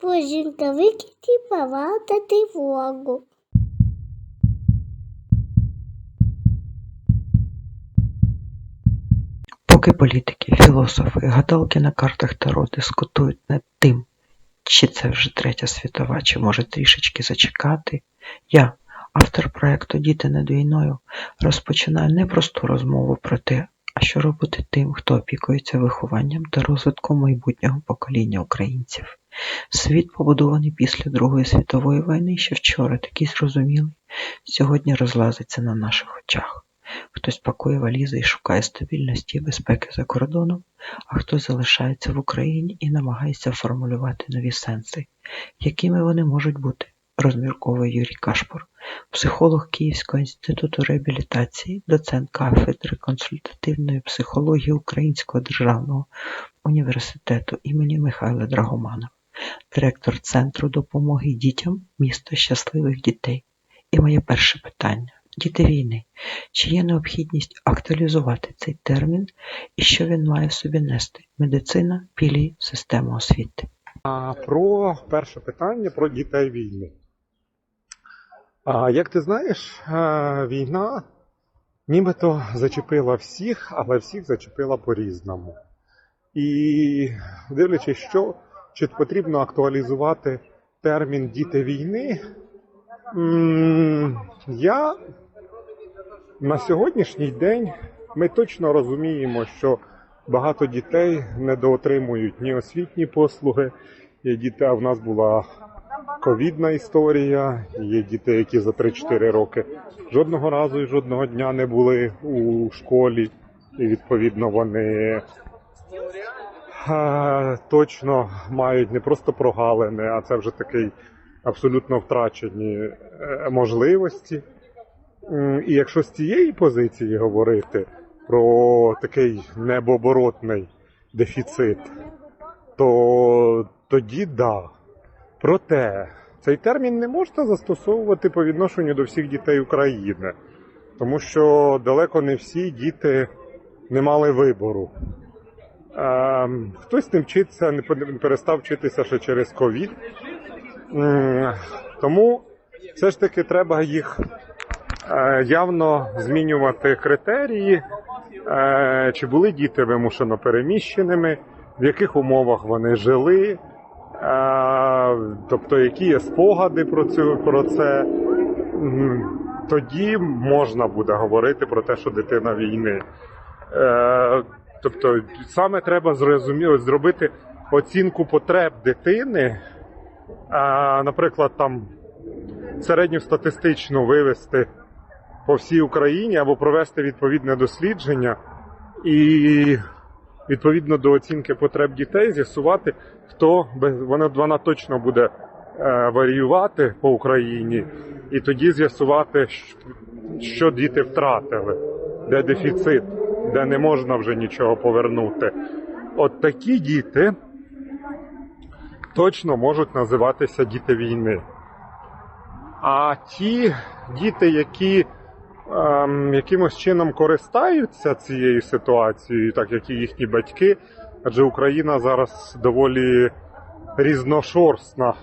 Боженька, викиньте права та тривогу. Поки політики, філософи, гадалки на картах Таро дискутують над тим, чи це вже третя світова, чи може трішечки зачекати, я, автор проекту Діти над війною, розпочинаю непросту розмову про те, а що робити тим, хто опікується вихованням та розвитком майбутнього покоління українців. Світ, побудований після Другої світової війни, ще вчора такий зрозумілий, сьогодні розлазиться на наших очах. Хтось пакує валізи і шукає стабільності і безпеки за кордоном, а хтось залишається в Україні і намагається формулювати нові сенси, якими вони можуть бути, розмірковує Юрій Кашпур, психолог Київського інституту реабілітації, доцент кафедри консультативної психології Українського державного університету імені Михайла Драгоманова, директор Центру допомоги дітям міста щасливих дітей. І моє перше питання. Діти війни. Чи є необхідність актуалізувати цей термін і що він має в собі нести? Медицина, пілі, система освіти. Про перше питання про дітей війни. А, як ти знаєш, війна нібито зачепила всіх, але всіх зачепила по-різному. І дивлячись, що чи потрібно актуалізувати термін діти війни, я на сьогоднішній день ми точно розуміємо, що багато дітей недоотримують ні освітні послуги. А в нас була ковідна історія. Є діти, які за 3-4 роки жодного разу і жодного дня не були у школі, і відповідно вони точно мають не просто прогалини, а це вже такий абсолютно втрачені е, можливості. І якщо з цієї позиції говорити про такий небооборотний дефіцит, то тоді да. Проте цей термін не можна застосовувати по відношенню до всіх дітей України, тому що далеко не всі діти не мали вибору. Ем, хтось не вчиться, не перестав вчитися ще через ковід. Тому все ж таки треба їх е, явно змінювати критерії, е, чи були діти вимушено переміщеними, в яких умовах вони жили, тобто які є спогади про, цю, про це. Тоді можна буде говорити про те, що дитина війни. Е, Тобто, саме треба зрозуміло зробити оцінку потреб дитини, наприклад, там середньостатистично вивести по всій Україні або провести відповідне дослідження і відповідно до оцінки потреб дітей з'ясувати, хто вона, вона точно буде е, варіювати по Україні, і тоді з'ясувати, що діти втратили, де дефіцит, де не можна вже нічого повернути. От такі діти точно можуть називатися діти війни. А ті діти, які ем, якимось чином користаються цією ситуацією, так як і їхні батьки, адже Україна зараз доволі різношорстна.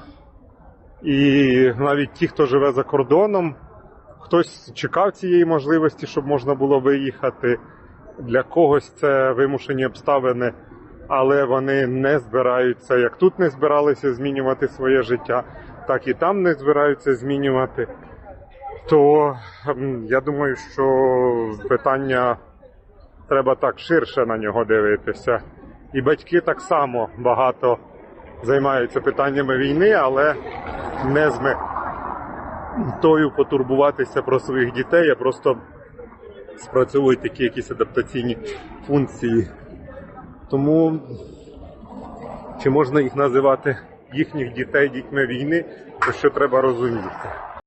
І навіть ті, хто живе за кордоном, хтось чекав цієї можливості, щоб можна було виїхати. Для когось це вимушені обставини, але вони не збираються, як тут не збиралися змінювати своє життя, так і там не збираються змінювати. То я думаю, що питання треба так ширше на нього дивитися. І батьки так само багато займаються питаннями війни, але не з метою потурбуватися про своїх дітей, а просто спрацьовують такі якісь адаптаційні функції. Тому чи можна їх називати їхніх дітей дітьми війни, то що треба розуміти?